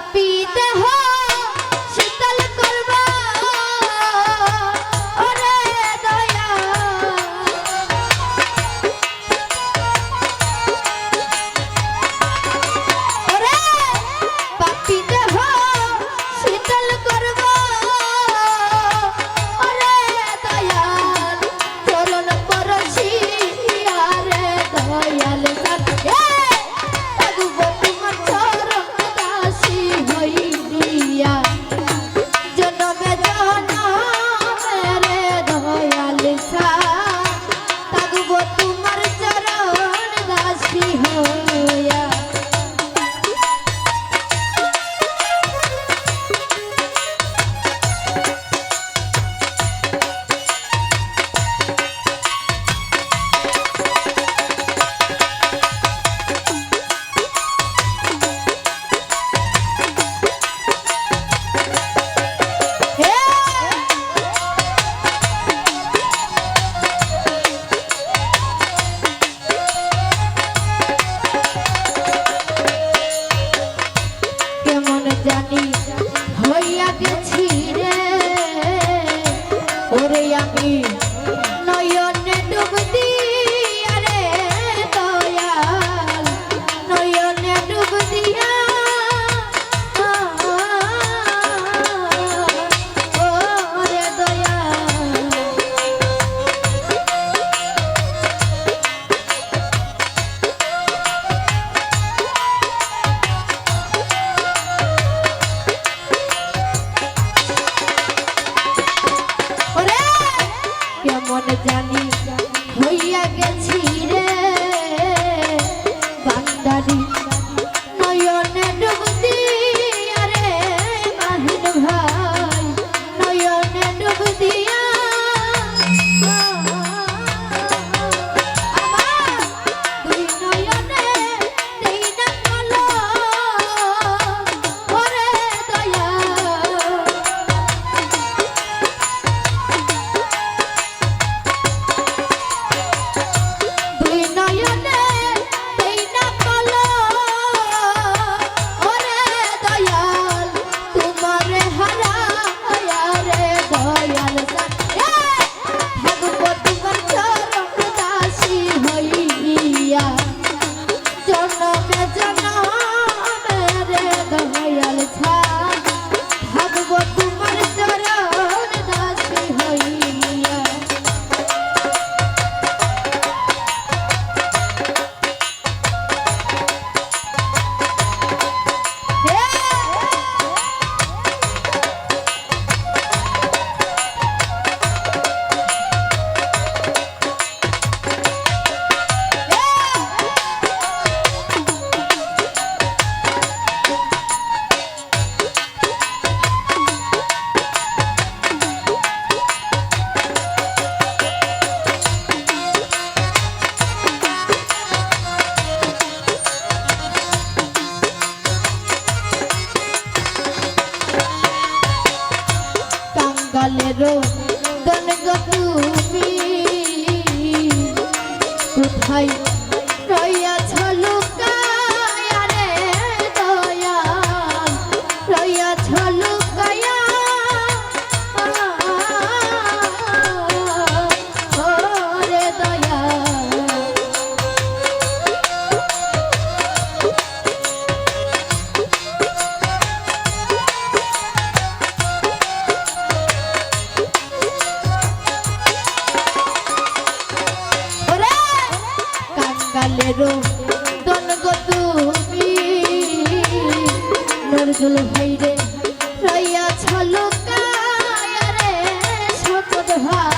happy อย কেমন জানি হইয়া গেছি রে বান্দারি রতন গো কোথায় কালেরও দলগো তুমি। নজরুল ভাইরে রইয়া ছলকা রে সকল ভাই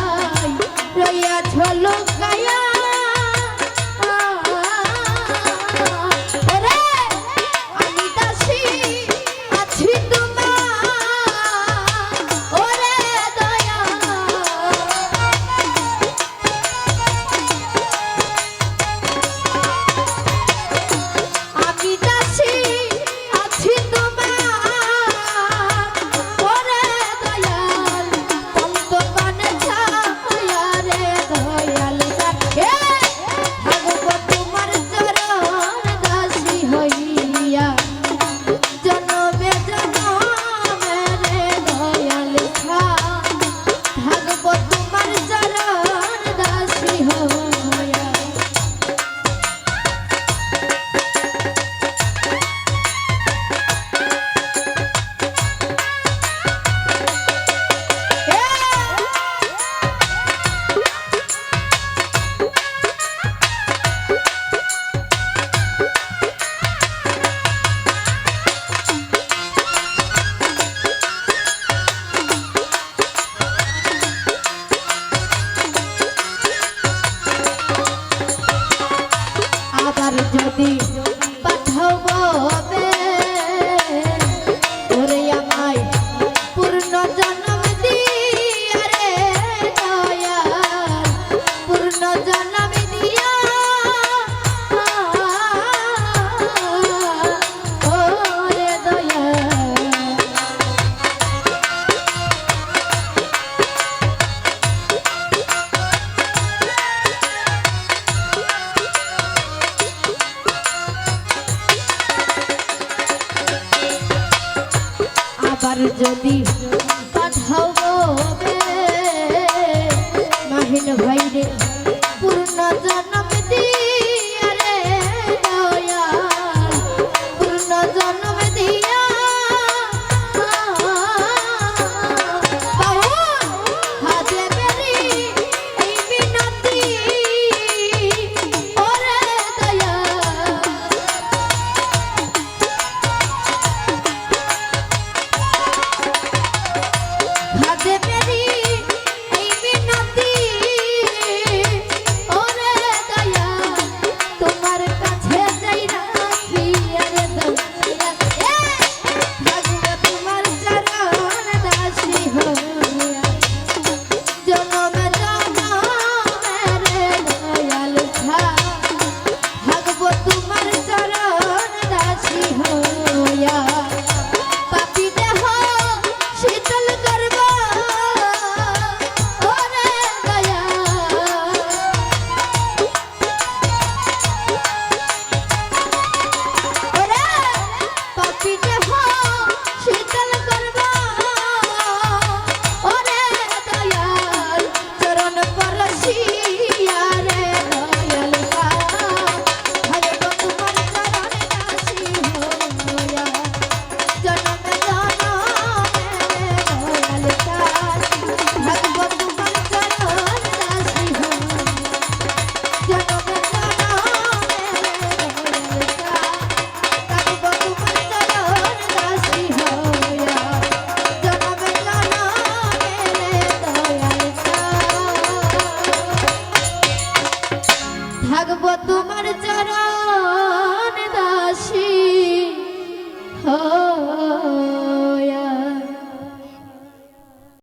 আবার যদি পাঠাও